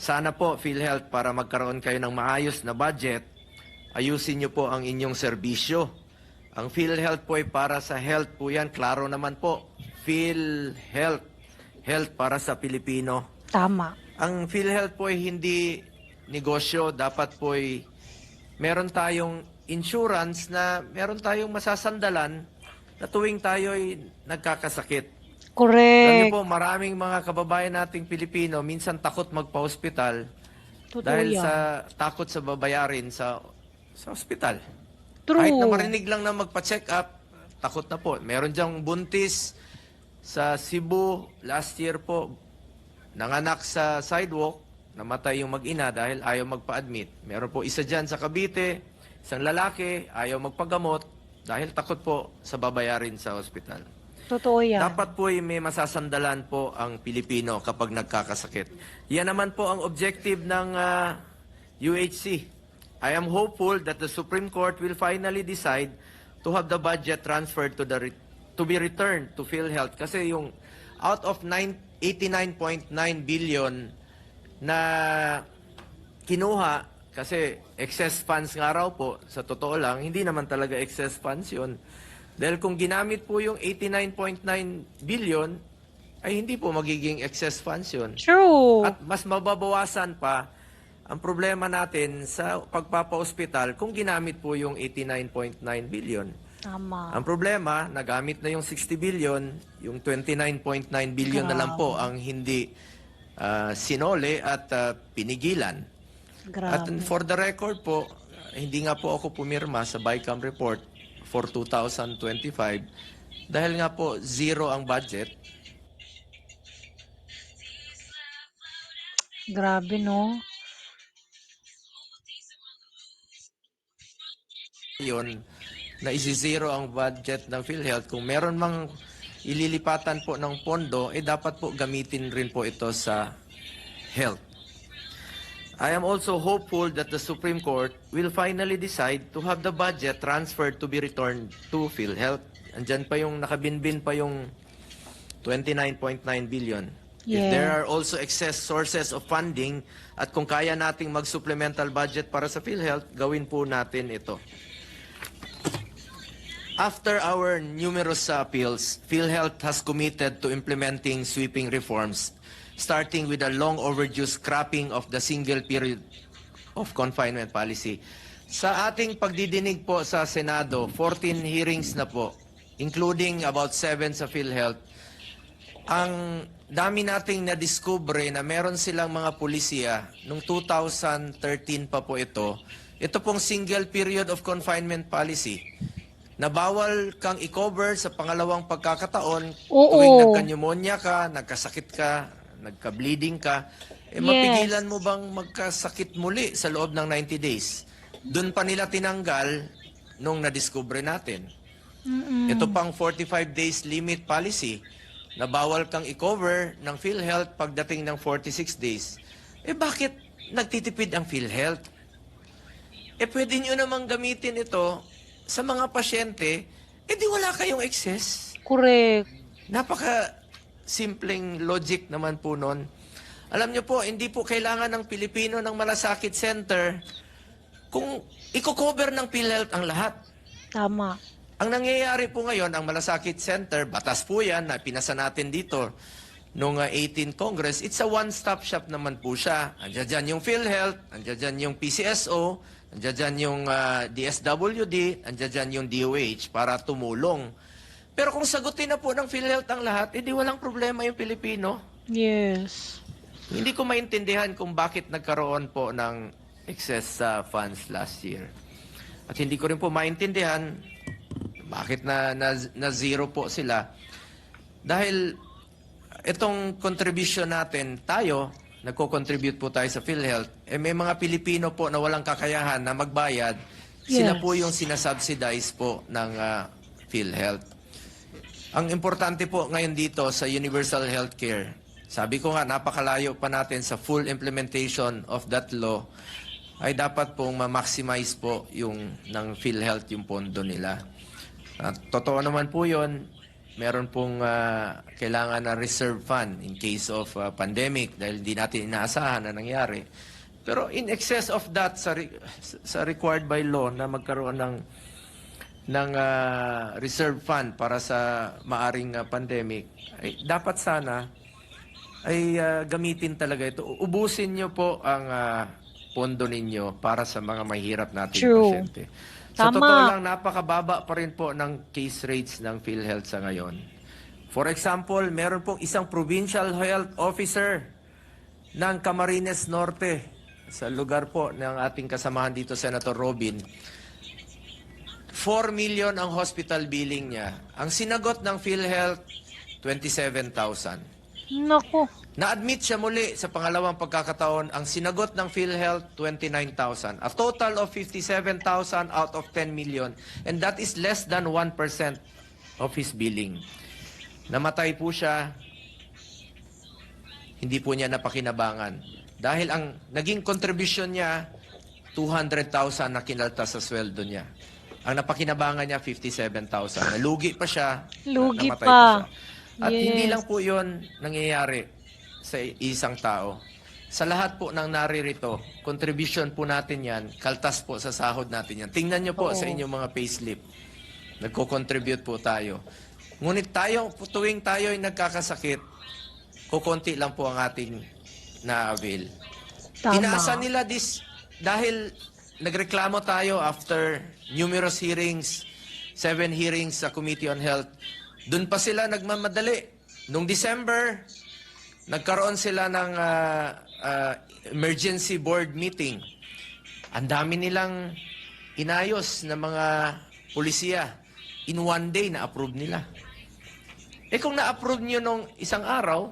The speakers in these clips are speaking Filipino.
Sana po, PhilHealth, para magkaroon kayo ng maayos na budget, ayusin niyo po ang inyong serbisyo. Ang PhilHealth po ay para sa health po yan. Klaro naman po. PhilHealth. Health para sa Pilipino. Tama. Ang PhilHealth po ay hindi negosyo. Dapat po ay meron tayong insurance na meron tayong masasandalan na tuwing tayo ay nagkakasakit. Alam niyo Correct. po, maraming mga kababayan nating Pilipino minsan takot magpa-hospital Totoo dahil yan. sa takot sa babayarin sa sa hospital. True. Kahit na marinig lang na magpa-check up, takot na po. Meron diyang buntis sa Cebu last year po, nanganak sa sidewalk, namatay yung mag-ina dahil ayaw magpa-admit. Meron po isa dyan sa Cavite, isang lalaki, ayaw magpagamot dahil takot po sa babayarin sa hospital. Totoo yan. Dapat po ay may masasandalan po ang Pilipino kapag nagkakasakit. Yan naman po ang objective ng ah, UHC. I am hopeful that the Supreme Court will finally decide to have the budget transferred to the re- to be returned to PhilHealth kasi yung out of 9 89.9 billion na kinuha kasi excess funds nga raw po, sa totoo lang, hindi naman talaga excess funds yun. Dahil kung ginamit po yung 89.9 billion, ay hindi po magiging excess funds yun. True. At mas mababawasan pa ang problema natin sa pagpapa-hospital kung ginamit po yung 89.9 billion. Tama. Ang problema, nagamit na yung 60 billion, yung 29.9 billion na lang po ang hindi ah, sinole at ah, pinigilan. At Grabe. for the record po, hindi nga po ako pumirma sa BICAM report for 2025 dahil nga po zero ang budget. Grabe, no? Yun, na isi-zero ang budget ng PhilHealth. Kung meron mang ililipatan po ng pondo, eh dapat po gamitin rin po ito sa health. I am also hopeful that the Supreme Court will finally decide to have the budget transferred to be returned to PhilHealth. Andyan pa yung nakabinbin pa yung 29.9 billion. If Yeah. there are also excess sources of funding at kung kaya nating mag-supplemental budget para sa PhilHealth, gawin po natin ito. After our numerous appeals, PhilHealth has committed to implementing sweeping reforms, starting with a long overdue scrapping of the single period of confinement policy. Sa ating pagdidinig po sa Senado, 14 hearings na po, including about 7 sa PhilHealth, ang dami nating na-discover na meron silang mga pulisya nung 2013 pa po ito. Ito pong single period of confinement policy na bawal kang i-cover sa pangalawang pagkakataon Oo. tuwing nagka-pneumonia ka, nagkasakit ka, nagka-bleeding ka, eh Yes. mapigilan mo bang magkasakit muli sa loob ng 90 days? Doon pa nila tinanggal nung na-discover natin. Mm-mm. Ito pang 45 days limit policy na bawal kang i-cover ng PhilHealth pagdating ng 46 days. Eh bakit nagtitipid ang PhilHealth? Eh pwede nyo namang gamitin ito sa mga pasyente, eh di wala kayong excess. Correct. Napaka simpleng logic naman po nun. Alam nyo po, hindi po kailangan ng Pilipino ng malasakit center kung i-cover ng PhilHealth ang lahat. Tama. Ang nangyayari po ngayon, ang Malasakit Center, batas po yan na pinasa natin dito noong uh, 18 Congress, it's a one-stop shop naman po siya. Andiyan dyan yung PhilHealth, andiyan dyan yung PCSO, andiyan dyan yung uh, DSWD, andiyan dyan yung DOH para tumulong. Pero kung sagutin na po ng PhilHealth ang lahat, edi walang problema yung Pilipino. Yes. Hindi ko maintindihan kung bakit nagkaroon po ng excess uh, funds last year. At hindi ko rin po maintindihan bakit na, na, na zero po sila. Dahil itong contribution natin, tayo, nagko-contribute po tayo sa PhilHealth, eh may mga Pilipino po na walang kakayahan na magbayad, sila Yes. po yung sinasubsidize po ng ah, PhilHealth. Ang importante po ngayon dito sa universal healthcare, sabi ko nga, napakalayo pa natin sa full implementation of that law, ay dapat pong ma-maximize po yung ng PhilHealth yung pondo nila. At totoo naman po yun, meron pong ah, kailangan na reserve fund in case of ah, pandemic dahil hindi natin inaasahan na nangyari. Pero in excess of that sa, re- sa required by law na magkaroon ng ng ah, reserve fund para sa maaring ah, pandemic, ay, dapat sana ay ah, gamitin talaga ito. Ubusin nyo po ang ah, pondo ninyo para sa mga mahirap nating True. pasyente. Sa Tama. totoo lang, napakababa pa rin po ng case rates ng PhilHealth sa ngayon. For example, meron pong isang provincial health officer ng Camarines Norte sa lugar po ng ating kasamahan dito, Senator Robin. 4 million ang hospital billing niya. Ang sinagot ng PhilHealth, 27,000. Nako. Na-admit siya muli sa pangalawang pagkakataon. Ang sinagot ng PhilHealth, 29,000. A total of 57,000 out of 10 million. And that is less than 1% of his billing. Namatay po siya. Hindi po niya napakinabangan. Dahil ang naging contribution niya, 200,000 na kinaltas sa sweldo niya. Ang napakinabangan niya, 57,000. Nalugi pa siya. Lugi namatay pa. siya. At Yes. hindi lang po yun nangyayari sa isang tao. Sa lahat po ng naririto, contribution po natin yan, kaltas po sa sahod natin yan. Tingnan nyo po Oo. sa inyong mga payslip. Nagko-contribute po tayo. Ngunit tayo, tuwing tayo ay nagkakasakit, kukonti lang po ang ating na-avail. Tama. Inaasa nila this dahil nagreklamo tayo after numerous hearings, seven hearings sa Committee on Health. Doon pa sila nagmamadali. Noong December, nagkaroon sila ng ah, ah, emergency board meeting. Ang dami nilang inayos na mga pulisiya. In one day, na-approve nila. Eh kung na-approve nyo nung isang araw,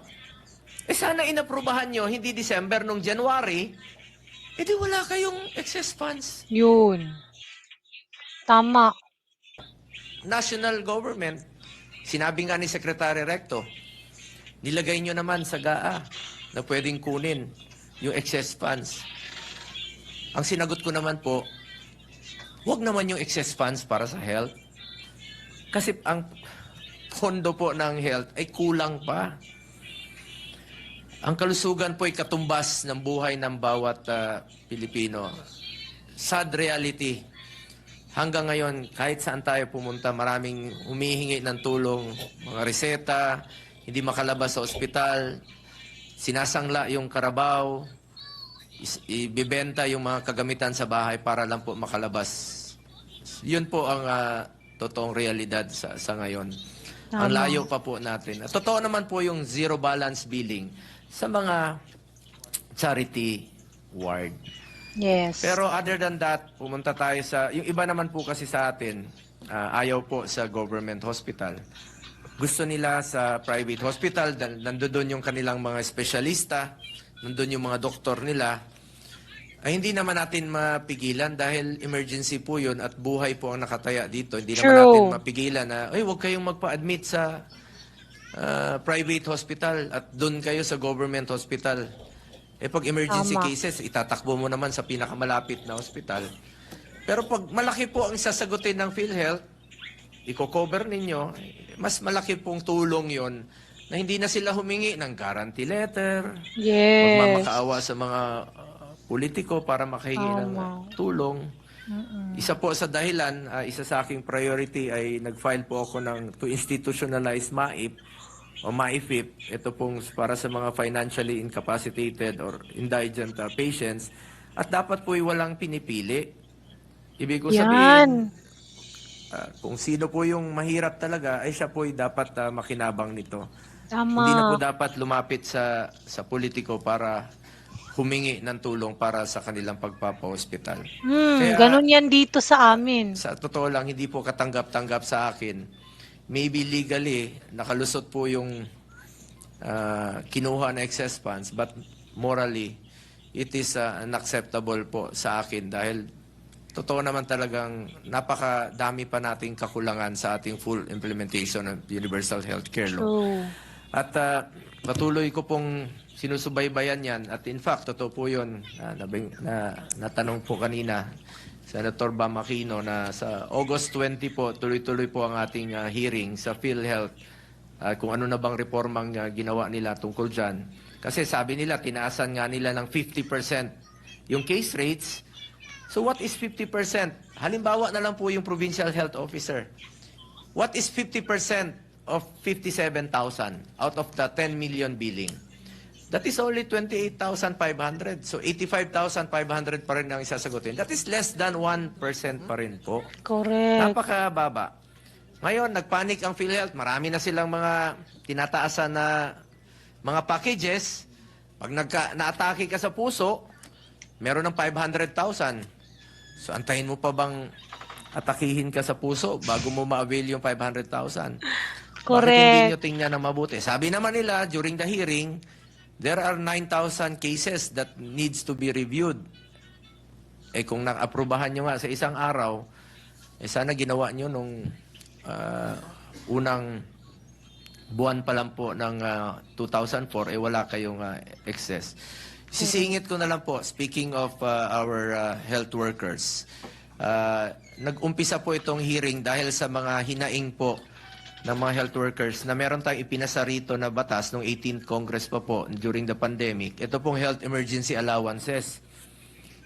eh sana inaprubahan nyo, hindi December, nung January, eh di wala kayong excess funds. Yun. Tama. National government, sinabi nga ni Secretary Recto, nilagay nyo naman sa GAA na pwedeng kunin yung excess funds. Ang sinagot ko naman po, wag naman yung excess funds para sa health. Kasi ang pondo po ng health ay kulang pa. Ang kalusugan po ay katumbas ng buhay ng bawat ah, Pilipino. Sad reality. Hanggang ngayon, kahit saan tayo pumunta, maraming humihingi ng tulong, mga reseta, hindi makalabas sa ospital, sinasangla yung karabaw, ibibenta yung mga kagamitan sa bahay para lang po makalabas. Yun po ang ah, totoong realidad sa, sa ngayon. Ang Tama. layo pa po natin. At totoo naman po yung zero balance billing sa mga charity ward. Yes. Pero other than that, pumunta tayo sa... Yung iba naman po kasi sa atin, ah, ayaw po sa government hospital. Gusto nila sa private hospital, nandoon yung kanilang mga espesyalista, nandoon yung mga doktor nila. Ay hindi naman natin mapigilan dahil emergency po yun at buhay po ang nakataya dito. Hindi naman True. natin mapigilan na, ay huwag kayong magpa-admit sa ah, private hospital at doon kayo sa government hospital. Eh pag emergency Tama. cases, itatakbo mo naman sa pinakamalapit na hospital. Pero pag malaki po ang sasagutin ng PhilHealth, i-cover ninyo, mas malaki pong tulong yon na hindi na sila humingi ng guarantee letter, Yes. magmamakaawa sa mga uh, politiko para makahingi ng uh, Tama. tulong. Mm-mm. Isa po sa dahilan, uh, isa sa aking priority ay nag-file po ako ng to institutionalize MAIP o MAIFIP. Ito pong para sa mga financially incapacitated or indigent uh, patients. At dapat po walang pinipili. Ibig ko sabihin, uh, kung sino po yung mahirap talaga, ay siya po dapat uh, makinabang nito. Tama. Hindi na po dapat lumapit sa sa politiko para humingi ng tulong para sa kanilang pagpapa-hospital. Hmm, Kaya- ganun yan dito sa amin. Sa totoo lang, hindi po katanggap-tanggap sa akin. Maybe legally, nakalusot po yung ah, kinuha na excess funds, but morally, it is ah, unacceptable po sa akin dahil totoo naman talagang napakadami pa nating kakulangan sa ating full implementation of Universal Healthcare Law. True. At ah, patuloy ko pong sinusubaybayan yan. At in fact, totoo po yun. ah, nabing, na, natanong po kanina, Senator Bam Aquino, na sa August 20 po, tuloy-tuloy po ang ating ah, hearing sa PhilHealth ah, kung ano na bang reformang ah, ginawa nila tungkol dyan. Kasi sabi nila, tinaasan nga nila ng 50% yung case rates. So what is 50%? Halimbawa na lang po yung provincial health officer. What is 50% of 57,000 out of the 10 million billing? That is only 28,500. So 85,500 pa rin ang isasagutin. That is less than 1% pa rin po. Correct. Napakababa. Ngayon, nagpanik ang PhilHealth. Marami na silang mga tinataasan na mga packages. Pag nagka, naatake ka sa puso, meron ng 500,000. So, antayin mo pa bang atakihin ka sa puso bago mo ma-avail yung 500,000? Bakit hindi Correct. nyo tingnan na mabuti? Sabi naman nila, during the hearing, there are 9,000 cases that needs to be reviewed. Eh kung nakaprubahan nyo nga sa isang araw, eh sana ginawa nyo nung ah, unang buwan pa lang po ng ah, 2004, eh wala kayong ah, excess. Sisingit ko na lang po, speaking of ah, our ah, health workers, ah, nag-umpisa po itong hearing dahil sa mga hinaing po ng mga health workers na meron tayong ipinasa rito na batas noong 18th Congress pa po during the pandemic. Ito pong health emergency allowances.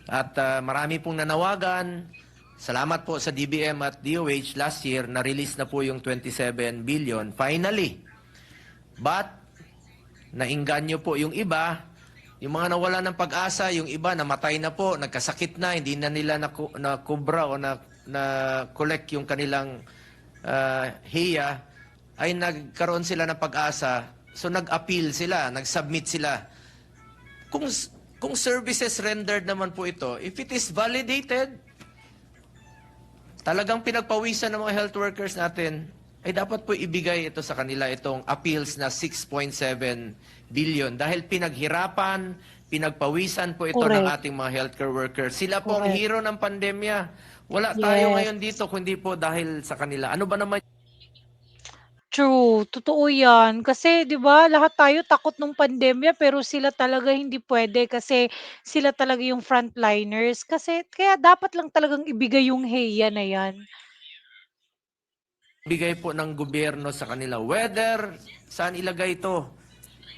At ah, marami pong nanawagan. Salamat po sa DBM at DOH last year na-release na po yung 27 billion finally. But nainganyo po yung iba, yung mga nawala ng pag-asa, yung iba namatay na po, nagkasakit na, hindi na nila naku- nakubra o na, na collect yung kanilang ah, hiya, ay nagkaroon sila ng pag-asa. So nag-appeal sila, nag-submit sila. Kung kung services rendered naman po ito, if it is validated, talagang pinagpawisan ng mga health workers natin, ay dapat po ibigay ito sa kanila itong appeals na 6.7 billion dahil pinaghirapan, pinagpawisan po ito ng Correct. ating mga healthcare workers. Sila po ang hero ng pandemya. Wala tayo Yes. ngayon dito kundi po dahil sa kanila. Ano ba naman True, totoo 'yan. Kasi 'di ba, lahat tayo takot nung pandemya pero sila talaga hindi puwede kasi sila talaga yung frontliners. Kasi kaya dapat lang talagang ibigay yung HEYA na 'yan. bigay po ng gobyerno sa kanila. Whether saan ilagay ito?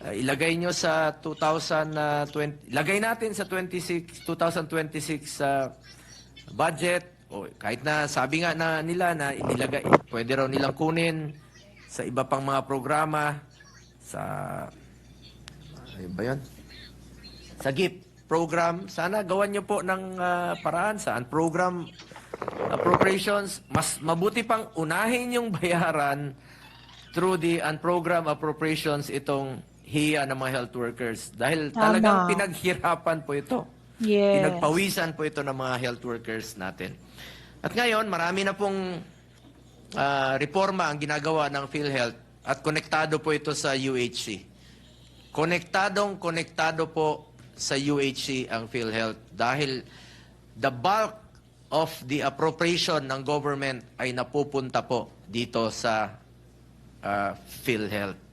Uh, ilagay nyo sa 2020, lagay natin sa 26, 2026 sa budget. O kahit na sabi nga na nila na inilagay, pwede raw nilang kunin sa iba pang mga programa sa ano ba 'yon? Sa GIP program, sana gawan nyo po ng ah, paraan saan program appropriations, mas mabuti pang unahin yung bayaran through the unprogram appropriations itong hiya ng mga health workers. Dahil Tama. talagang pinaghirapan po ito. Yes. Pinagpawisan po ito ng mga health workers natin. At ngayon, marami na pong ah, reforma ang ginagawa ng PhilHealth at konektado po ito sa UHC. Konektadong konektado po sa UHC ang PhilHealth dahil the bulk of the appropriation ng government ay napupunta po dito sa uh, PhilHealth.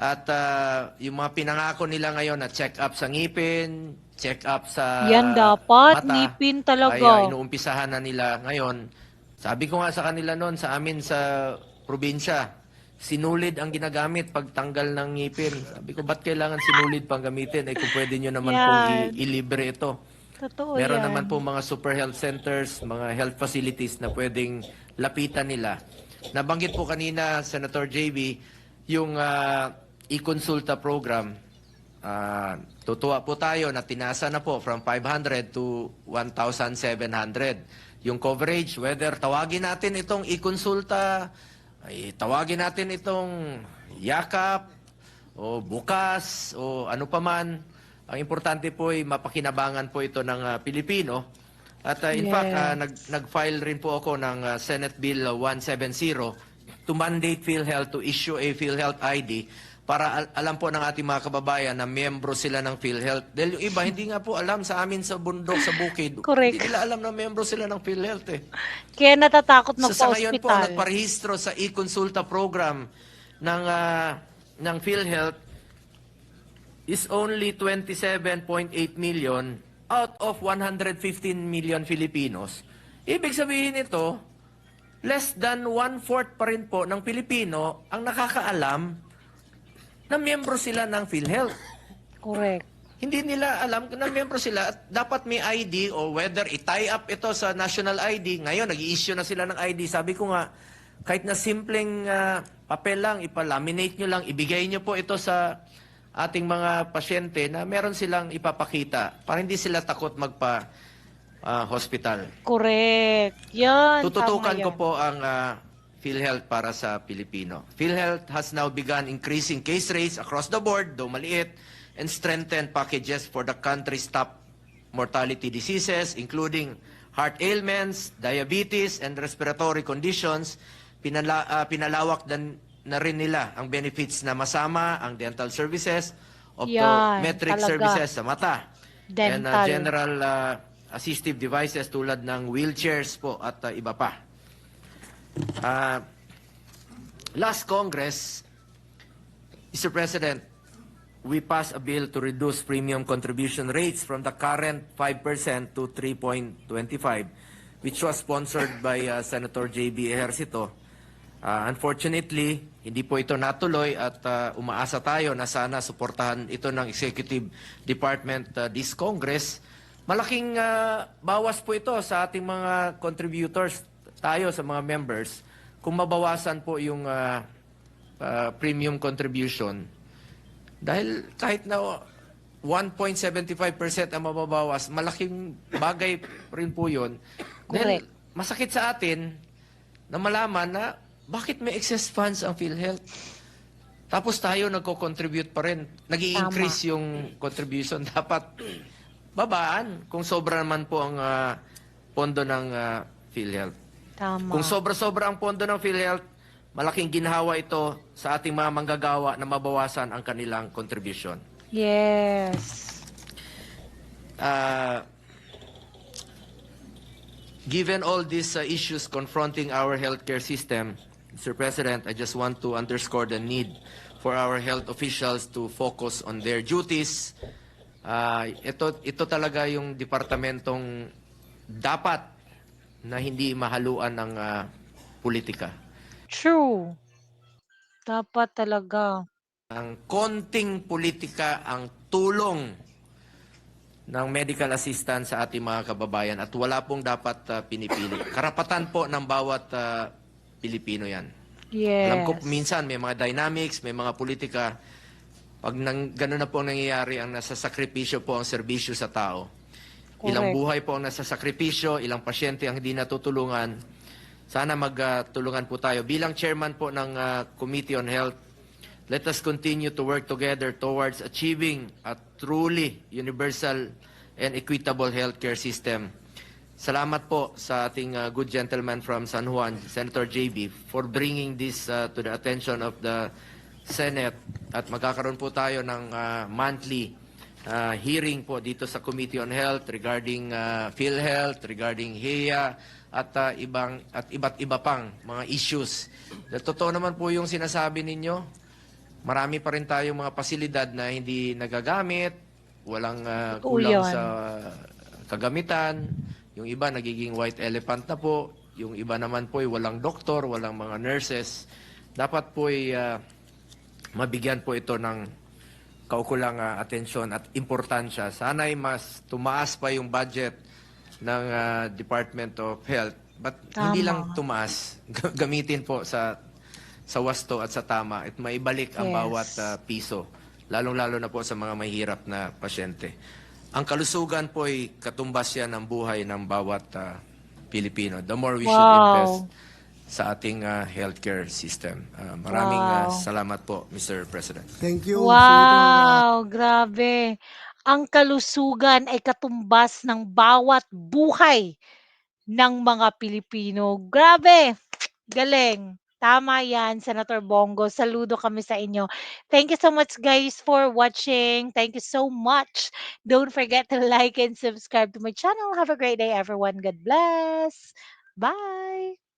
At ah, yung mga pinangako nila ngayon na check-up sa ngipin, check-up sa Yan dapat, mata, ngipin talaga. Ay, ah, inuumpisahan na nila ngayon. Sabi ko nga sa kanila noon, sa amin sa probinsya, sinulid ang ginagamit pagtanggal ng ngipin. Sabi ko, ba't kailangan sinulid pang gamitin? Eh kung pwede nyo naman Yan. pong ilibre ito. Totoo Meron 'yan. naman po mga super health centers, mga health facilities na pwedeng lapitan nila. Nabanggit po kanina, Senator JB, yung ah, e-consulta program. Ah, tutuwa po tayo na tinasa na po from 500 to 1,700. Yung coverage, whether tawagin natin itong e-consulta, ay tawagin natin itong yakap, o bukas, o ano pa man. Ang importante po ay mapakinabangan po ito ng ah, Pilipino. At ah, in Yes. fact, ah, nag, nag-file rin po ako ng ah, Senate Bill ah, 170 to mandate PhilHealth to issue a PhilHealth ID para al- alam po ng ating mga kababayan na miyembro sila ng PhilHealth. Dahil yung iba, hindi nga po alam sa amin sa bundok, sa bukid. Correct. Hindi nila alam na miyembro sila ng PhilHealth eh. Kaya natatakot So sa ngayon po, magpa-ospital. nagparehistro sa e-consulta program ng, ah, ng PhilHealth is only 27.8 million out of 115 million Filipinos. Ibig sabihin ito, less than one-fourth pa rin po ng Pilipino ang nakakaalam na miyembro sila ng PhilHealth. Correct. Hindi nila alam na miyembro sila at dapat may ID o whether i-tie up ito sa national ID. Ngayon, nag-i-issue na sila ng ID. Sabi ko nga, kahit na simpleng ah, papel lang, ipalaminate nyo lang, ibigay nyo po ito sa ating mga pasyente na meron silang ipapakita para hindi sila takot magpa ah, hospital. Correct. Yan. Tututukan tama ko yan. po ang ah, PhilHealth para sa Pilipino. PhilHealth has now begun increasing case rates across the board, though maliit, and strengthened packages for the country's top mortality diseases, including heart ailments, diabetes, and respiratory conditions. Pinala, ah, pinalawak dan, na rin nila ang benefits na masama ang dental services, optometric talaga. services sa mata, and ah, Dental. general ah, assistive devices tulad ng wheelchairs po at ah, iba pa. Ah, last Congress, Mr. President, we passed a bill to reduce premium contribution rates from the current 5% to 3.25, which was sponsored by uh, Senator J.B. Ejercito. Uh, unfortunately, hindi po ito natuloy at uh, umaasa tayo na sana suportahan ito ng Executive Department uh, this Congress. Malaking uh, bawas po ito sa ating mga contributors, tayo sa mga members, kung mabawasan po yung uh, uh, premium contribution. Dahil kahit na 1.75% ang mababawas, malaking bagay rin po yun. Then, Correct. masakit sa atin na malaman na bakit may excess funds ang PhilHealth. Tapos tayo nagko-contribute pa rin. nag increase yung contribution. Dapat babaan kung sobra naman po ang ah, pondo ng ah, PhilHealth. Tama. Kung sobra-sobra ang pondo ng PhilHealth, malaking ginhawa ito sa ating mga manggagawa na mabawasan ang kanilang contribution. Yes. Uh, given all these uh, issues confronting our healthcare system, Mr. President, I just want to underscore the need for our health officials to focus on their duties. Uh, ito, ito talaga yung departamentong dapat na hindi mahaluan ng uh, politika. True. Dapat talaga. Ang konting politika ang tulong ng medical assistance sa ating mga kababayan at wala pong dapat uh, pinipili. Karapatan po ng bawat uh, Pilipino yan. Yes. Alam ko minsan may mga dynamics, may mga politika. Pag nang, gano'n na po ang nangyayari, ang nasasakripisyo po ang serbisyo sa tao. Ilang Correct. buhay po ang nasasakripisyo, ilang pasyente ang hindi natutulungan. Sana magtulungan po tayo. Bilang chairman po ng uh, Committee on Health, let us continue to work together towards achieving a truly universal and equitable healthcare system. Salamat po sa ating uh, good gentleman from San Juan, Senator JB, for bringing this uh, to the attention of the Senate. At magkakaroon po tayo ng uh, monthly uh, hearing po dito sa Committee on Health regarding uh, PhilHealth, regarding HEA, at uh, ibang at iba't iba pang mga issues. Totoo naman po yung sinasabi ninyo. Marami pa rin tayong mga pasilidad na hindi nagagamit, walang uh, Totoo kulang yan. sa kagamitan. Yung iba nagiging white elephant na po. Yung iba naman po ay walang doktor, walang mga nurses. Dapat po ay uh, mabigyan po ito ng kaukulang uh, atensyon at importansya. Sana ay mas tumaas pa yung budget ng uh, Department of Health. But hindi Tama. lang tumaas, gamitin po sa sa wasto at sa tama at maibalik ang Yes. bawat uh, piso, lalong-lalo na po sa mga mahirap na pasyente. Ang kalusugan po ay katumbas yan ng buhay ng bawat uh, Pilipino. The more we should Wow. invest sa ating uh, healthcare system. Uh, maraming uh, Wow. salamat po, Mr. President. Thank you, Wow, grabe. Ang kalusugan ay katumbas ng bawat buhay ng mga Pilipino. Grabe. Galing. Tama yan, Senator Bongo. Saludo kami sa inyo. Thank you so much, guys, for watching. Thank you so much. Don't forget to like and subscribe to my channel. Have a great day, everyone. God bless. Bye.